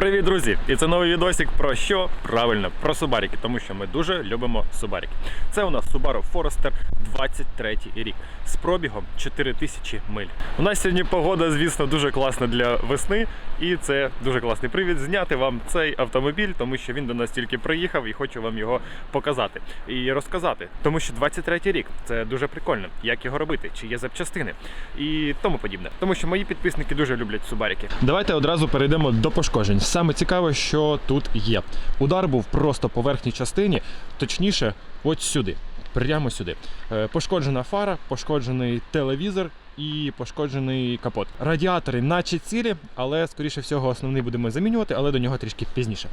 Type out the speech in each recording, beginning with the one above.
Привіт, друзі! І це новий відосик про що? Правильно, про субаріки, тому що ми дуже любимо субаріки. Це у нас Subaru Forester 23 рік з пробігом 4000 миль. У нас сьогодні погода, звісно, дуже класна для весни, і це дуже класний привід зняти вам цей автомобіль, тому що він до нас тільки приїхав і хочу вам його показати і розказати. Тому що 23 рік це дуже прикольно, як його робити, чи є запчастини і тому подібне. Тому що мої підписники дуже люблять субаріки. Давайте одразу перейдемо до пошкоджень. Саме цікаве, що тут є. Удар був просто по верхній частині, точніше, от сюди. Прямо сюди. Е, Пошкоджена фара, пошкоджений телевізор і пошкоджений капот. Радіатори, наче цілі, але скоріше всього основний будемо замінювати, але до нього трішки пізніше.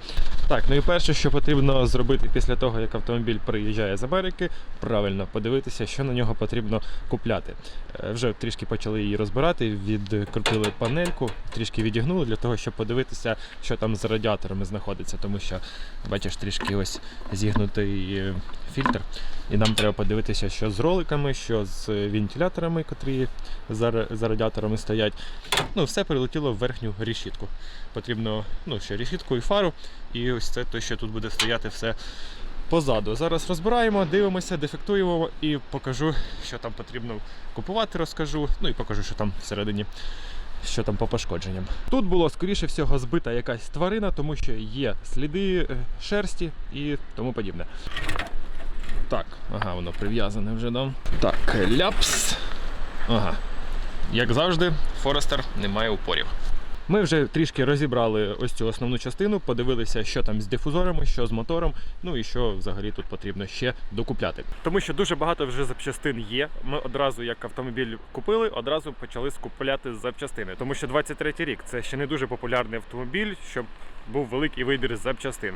Так, ну і перше, що потрібно зробити після того, як автомобіль приїжджає з Америки, правильно подивитися, що на нього потрібно купляти. Е, Вже трішки почали її розбирати, відкрутили панельку, трішки відігнули для того, щоб подивитися, що там з радіаторами знаходиться, тому що бачиш трішки ось зігнутий е, фільтр. І нам треба подивитися, що з роликами, що з вентиляторами, котрі за, за радіаторами стоять. Ну, все прилетіло в верхню решітку. Потрібно ну, ще решітку і фару, і ось це те, що тут буде стояти все позаду. Зараз розбираємо, дивимося, дефектуємо і покажу, що там потрібно купувати, розкажу. Ну і покажу, що там всередині. Що там по пошкодженням? Тут було скоріше всього збита якась тварина, тому що є сліди е, шерсті і тому подібне. Так, ага, воно прив'язане вже, да? Так, ляпс. Ага. Як завжди, Форестер не має упорів. Ми вже трішки розібрали ось цю основну частину, подивилися, що там з дифузорами, що з мотором, ну і що взагалі тут потрібно ще докупляти. Тому що дуже багато вже запчастин є. Ми одразу, як автомобіль купили, одразу почали скупляти запчастини. Тому що 23 рік це ще не дуже популярний автомобіль, щоб був великий вибір запчастин.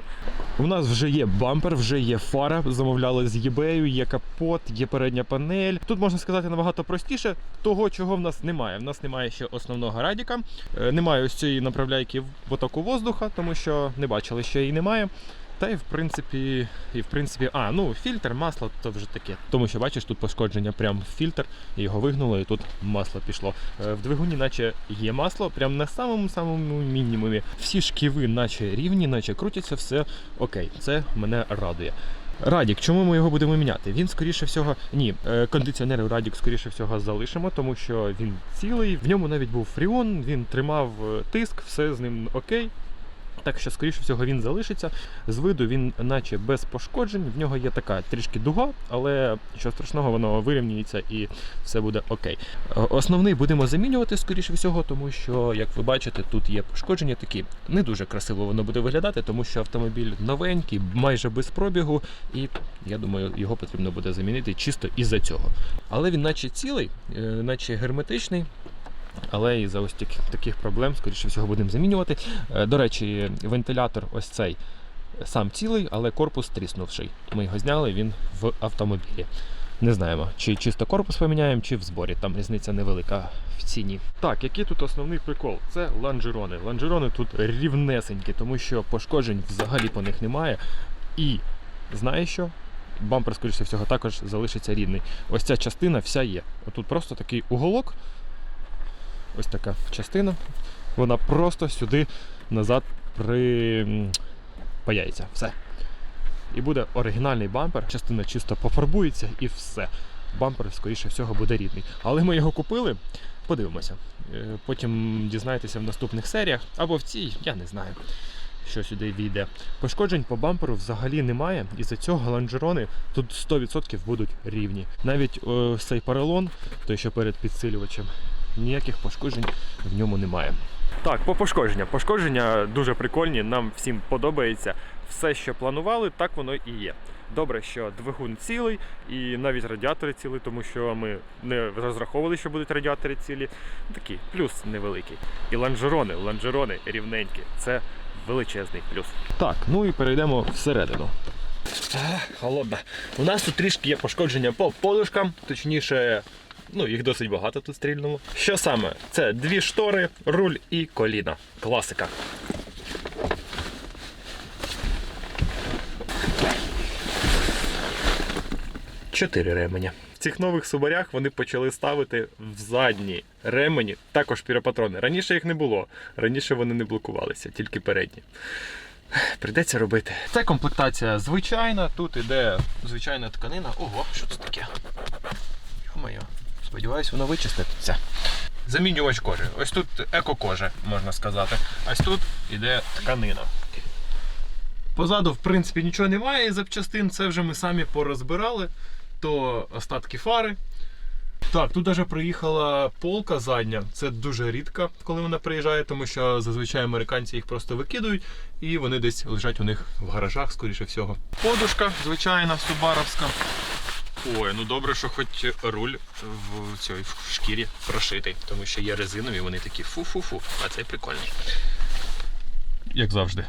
У нас вже є бампер, вже є фара, замовляли з eBay, є капот, є передня панель. Тут можна сказати набагато простіше, того, чого в нас немає. В нас немає ще основного радіка, е, немає ось цієї направляйки в потоку воздуха, тому що не бачили, що її немає. Та і в принципі, і в принципі, а, ну фільтр, масло то вже таке. Тому що бачиш, тут пошкодження прям в фільтр, його вигнуло, і тут масло пішло. Е, В двигуні, наче є масло, прям на самому самому мінімумі. Всі шківи, наче рівні, наче крутяться, все окей. Це мене радує. Радік, чому ми його будемо міняти? Він скоріше всього, ні, е, кондиціонер Радік скоріше всього залишимо, тому що він цілий. В ньому навіть був фріон, він тримав е, тиск, все з ним окей. Так що, скоріше всього, він залишиться. З виду він наче без пошкоджень. В нього є така трішки дуга, але що страшного, воно вирівнюється і все буде окей. Е, Основний будемо замінювати, скоріше всього, тому що, як ви бачите, тут є пошкодження такі. Не дуже красиво воно буде виглядати, тому що автомобіль новенький, майже без пробігу, і я думаю, його потрібно буде замінити чисто із-за цього. Але він наче цілий, е, наче герметичний. Але із-за ось таких, таких проблем, скоріше всього, будемо замінювати. Е, До речі, вентилятор ось цей сам цілий, але корпус тріснувший. Ми його зняли, він в автомобілі. Не знаємо, чи чисто корпус поміняємо, чи в зборі. Там різниця невелика в ціні. Так, який тут основний прикол? Це ланжерони. Ланжерони тут рівнесенькі, тому що пошкоджень взагалі по них немає. І знаєш що? Бампер, скоріше всього, також залишиться рідний. Ось ця частина вся є. Отут просто такий уголок, ось така частина. Вона просто сюди назад припаяється. Все. І буде оригінальний бампер. Частина чисто пофарбується і все. Бампер, скоріше всього, буде рідний. Але ми його купили. Подивимося. Е, Потім дізнаєтеся в наступних серіях або в цій, я не знаю, що сюди війде. Пошкоджень по бамперу взагалі немає, і за цього лонжерони тут 100% будуть рівні. Навіть о, цей поролон, той, що перед підсилювачем, ніяких пошкоджень в ньому немає. Так, по пошкодження. Пошкодження дуже прикольні, нам всім подобається. Все, що планували, так воно і є. Добре, що двигун цілий і навіть радіатори цілі, тому що ми не розраховували, що будуть радіатори цілі. Такий плюс невеликий. І ланжерони, ланжерони рівненькі. Це величезний плюс. Так, ну і перейдемо всередину. Холодно. У нас тут трішки є пошкодження по подушкам, точніше, ну їх досить багато тут стрільнуло. Що саме? Це дві штори, руль і коліна. Класика. Чотири ременя. цих нових субарях вони почали ставити в задні ремені також піропатрони. Раніше їх не було. Раніше вони не блокувалися, тільки передні. Придеться робити. Це комплектація звичайна. Тут іде звичайна тканина. Ого, що це таке? Йо-моє. Сподіваюсь, воно вичиститься. Замінювач кожи. Ось тут еко-кожа, можна сказати. Ось тут іде тканина. Позаду, в принципі, нічого немає запчастин, це вже ми самі порозбирали. То остатки фари. Так, тут навіть приїхала полка задня. Це дуже рідко, коли вона приїжджає, тому що зазвичай американці їх просто викидують і вони десь лежать у них в гаражах, скоріше всього. Подушка звичайна, субаровська. Ой, ну добре, що хоч руль в цій шкірі прошитий, тому що є резинові, вони такі фу-фу-фу, а цей прикольний. Як завжди,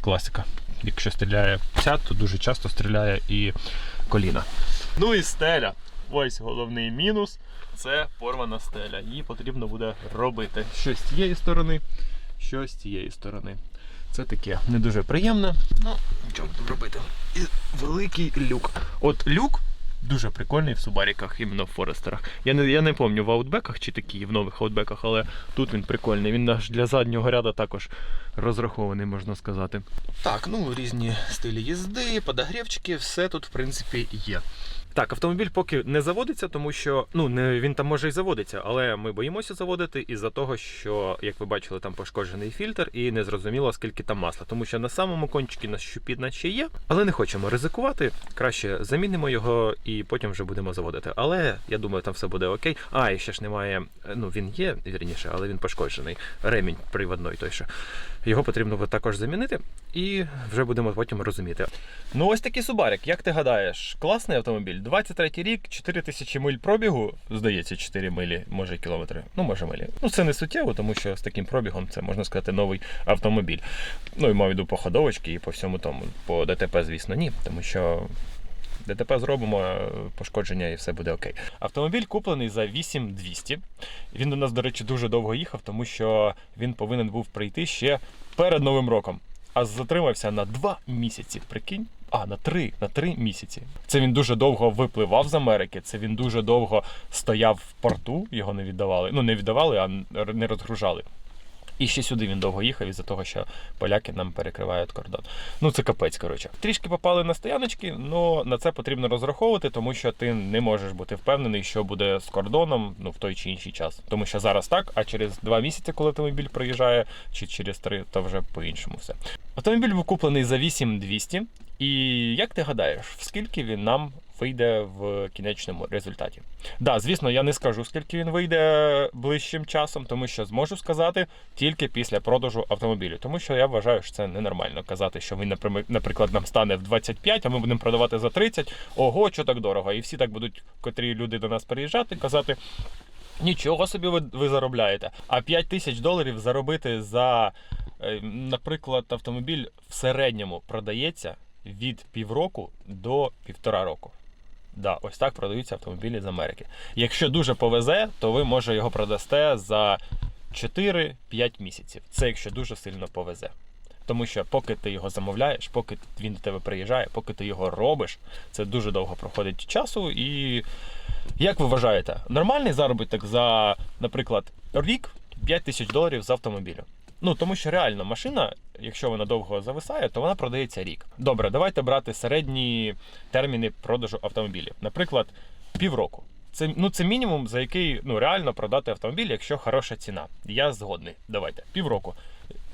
класика. Якщо стріляє ця, то дуже часто стріляє і коліна. Ну і стеля. Ось головний мінус це порвана стеля. Її потрібно буде робити. Що з цієї сторони, що з цієї сторони. Це таке не дуже приємне. Ну, що будемо робити? І великий люк. От люк дуже прикольний в субаріках, іменно в Форестерах. Я не, я не пам'ятаю в аутбеках чи такі в нових аутбеках, але тут він прикольний. Він наш для заднього ряду також розрахований, можна сказати. Так, ну різні стилі їзди, подогрівчики, все тут, в принципі, є. Так, автомобіль поки не заводиться, тому що ну не він там може і заводиться, але ми боїмося заводити із-за того, що, як ви бачили, там пошкоджений фільтр, і не зрозуміло, скільки там масла. Тому що на самому кончикі на щупі наче є, але не хочемо ризикувати. Краще замінимо його і потім вже будемо заводити. Але я думаю, там все буде окей. А, і ще ж немає. Ну він є вірніше, але він пошкоджений. Ремінь приводний той що. Його потрібно також замінити, і вже будемо потім розуміти. Ну, ось такий Субарик. Як ти гадаєш, класний автомобіль? 23 рік, 4 тисячі миль пробігу, здається, 4 милі, може кілометри. Ну, може милі. Ну, це не суттєво, тому що з таким пробігом це можна сказати новий автомобіль. Ну і мав виду по ходовочці і по всьому тому. По ДТП, звісно, ні, тому що. ДТП зробимо е, пошкодження і все буде окей. Автомобіль куплений за 8200. Він до нас, до речі, дуже довго їхав, тому що він повинен був прийти ще перед Новим роком. А затримався на 2 місяці. Прикинь? А, на 3, на 3 місяці. Це він дуже довго випливав з Америки. Це він дуже довго стояв в порту, його не віддавали. Ну, не віддавали, а не розгружали. І ще сюди він довго їхав із-за того, що поляки нам перекривають кордон. Ну це капець, коротше. Трішки попали на стояночки, але на це потрібно розраховувати, тому що ти не можеш бути впевнений, що буде з кордоном ну, в той чи інший час. Тому що зараз так, а через два місяці, коли автомобіль приїжджає, чи через три, то вже по-іншому все. Автомобіль був куплений за 8200. І як ти гадаєш, в скільки він нам вийде в кінечному результаті? Да, звісно, я не скажу, скільки він вийде ближчим часом, тому що зможу сказати тільки після продажу автомобілю. Тому що я вважаю, що це ненормально казати, що він, наприклад, нам стане в 25, а ми будемо продавати за 30. Ого, що так дорого. І всі так будуть, котрі люди до нас приїжджати, казати. Нічого собі ви, ви заробляєте. А 5 тисяч доларів заробити за, е, наприклад, автомобіль в середньому продається від півроку до півтора року. Да, ось так продаються автомобілі з Америки. Якщо дуже повезе, то ви може його продасте за 4-5 місяців. Це якщо дуже сильно повезе. Тому що поки ти його замовляєш, поки він до тебе приїжджає, поки ти його робиш, це дуже довго проходить часу. І як ви вважаєте, нормальний заробіток за, наприклад, рік 5 тисяч доларів з автомобілю? Ну тому що реально машина, якщо вона довго зависає, то вона продається рік. Добре, давайте брати середні терміни продажу автомобілів. Наприклад, півроку. Це ну це мінімум, за який ну реально продати автомобіль, якщо хороша ціна. Я згодний. Давайте півроку.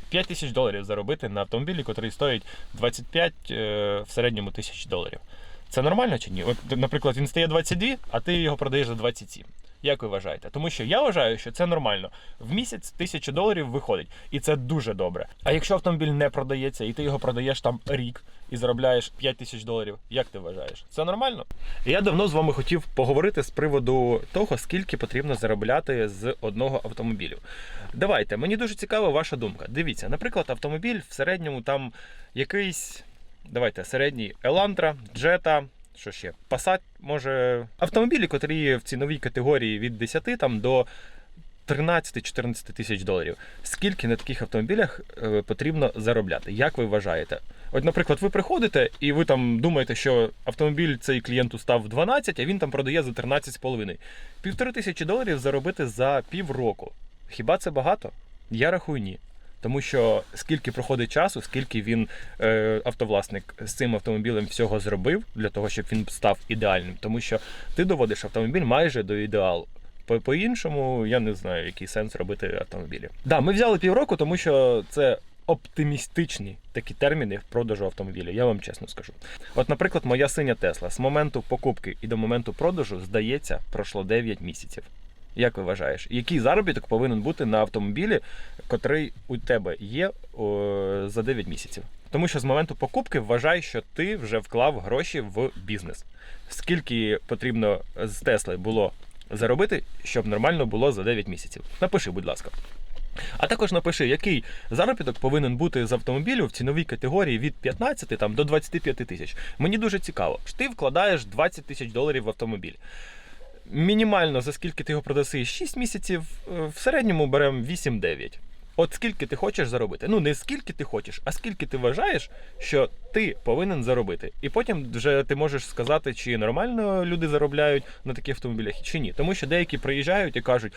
5 тисяч доларів заробити на автомобілі, який стоїть 25 е, в середньому тисяч доларів. Це нормально чи ні? От, наприклад, він стає 22, а ти його продаєш за 27. Як ви вважаєте? Тому що я вважаю, що це нормально. В місяць тисяча доларів виходить, і це дуже добре. А якщо автомобіль не продається, і ти його продаєш там рік і заробляєш 5 тисяч доларів, як ти вважаєш? Це нормально? Я давно з вами хотів поговорити з приводу того, скільки потрібно заробляти з одного автомобілю. Давайте, мені дуже цікава ваша думка. Дивіться, наприклад, автомобіль в середньому там якийсь. Давайте середній Elantra, Jetta, що ще? Passat, може. Автомобілі, котрі в ціновій категорії від 10 там, до 13-14 тисяч доларів. Скільки на таких автомобілях е, потрібно заробляти? Як ви вважаєте? От, наприклад, ви приходите і ви там думаєте, що автомобіль цей клієнту став 12, а він там продає за 13,5. Півтори тисячі доларів заробити за півроку. Хіба це багато? Я рахую ні. Тому що скільки проходить часу, скільки він, е, автовласник, з цим автомобілем всього зробив для того, щоб він став ідеальним. Тому що ти доводиш автомобіль майже до ідеалу. По- По-іншому я не знаю, який сенс робити автомобілі. Да, ми взяли півроку, тому що це оптимістичні такі терміни в продажу автомобіля. Я вам чесно скажу. От, наприклад, моя синя Тесла з моменту покупки і до моменту продажу, здається, пройшло 9 місяців. Як ви вважаєш, який заробіток повинен бути на автомобілі, котрий у тебе є о, за 9 місяців? Тому що з моменту покупки вважай, що ти вже вклав гроші в бізнес. Скільки потрібно з Тесли було заробити, щоб нормально було за 9 місяців? Напиши, будь ласка. А також напиши, який заробіток повинен бути з автомобілю в ціновій категорії від 15 там, до 25 тисяч. Мені дуже цікаво. Ти вкладаєш 20 тисяч доларів в автомобіль. Мінімально за скільки ти його продаси 6 місяців, е, в середньому беремо 8-9. От скільки ти хочеш заробити. Ну, не скільки ти хочеш, а скільки ти вважаєш, що ти повинен заробити. І потім вже ти можеш сказати, чи нормально люди заробляють на таких автомобілях, чи ні. Тому що деякі приїжджають і кажуть.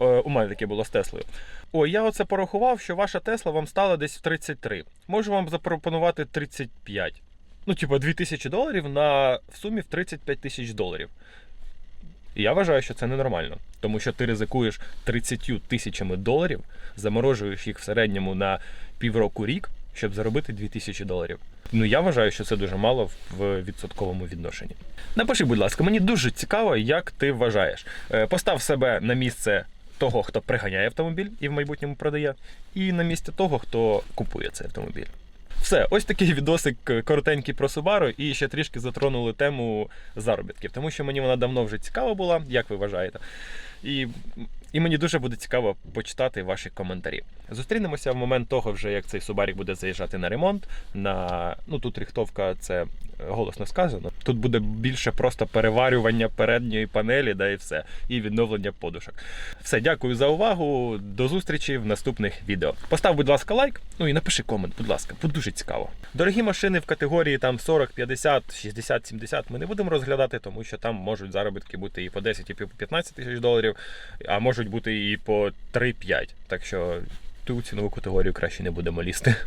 е, У мене таке було з Теслою. Ой, я оце порахував, що ваша Тесла вам стала десь в 33. Можу вам запропонувати 35. Ну, типу, 2000 доларів на в сумі в 35 тисяч доларів. Я вважаю, що це ненормально, тому що ти ризикуєш 30 тисячами доларів, заморожуєш їх в середньому на півроку рік, щоб заробити 2000 доларів. Ну я вважаю, що це дуже мало в відсотковому відношенні. Напиши, будь ласка, мені дуже цікаво, як ти вважаєш. Е, Постав себе на місце того, хто приганяє автомобіль і в майбутньому продає, і на місце того, хто купує цей автомобіль. Все, ось такий відосик е, коротенький про Subaru і ще трішки затронули тему заробітків, тому що мені вона давно вже цікава була, як ви вважаєте. І, і мені дуже буде цікаво почитати ваші коментарі. Зустрінемося в момент того, вже як цей Субарік буде заїжджати на ремонт. На ну тут рихтовка це голосно сказано. Тут буде більше просто переварювання передньої панелі, да і все, і відновлення подушок. Все, дякую за увагу. До зустрічі в наступних відео. Постав, будь ласка, лайк. Ну і напиши комент, будь ласка, буде дуже цікаво. Дорогі машини в категорії там 40, 50, 60, 70 ми не будемо розглядати, тому що там можуть заробітки бути і по 10, і по 15 тисяч доларів, а можуть бути і по 3-5. Так що ту цінову категорію краще не будемо лізти.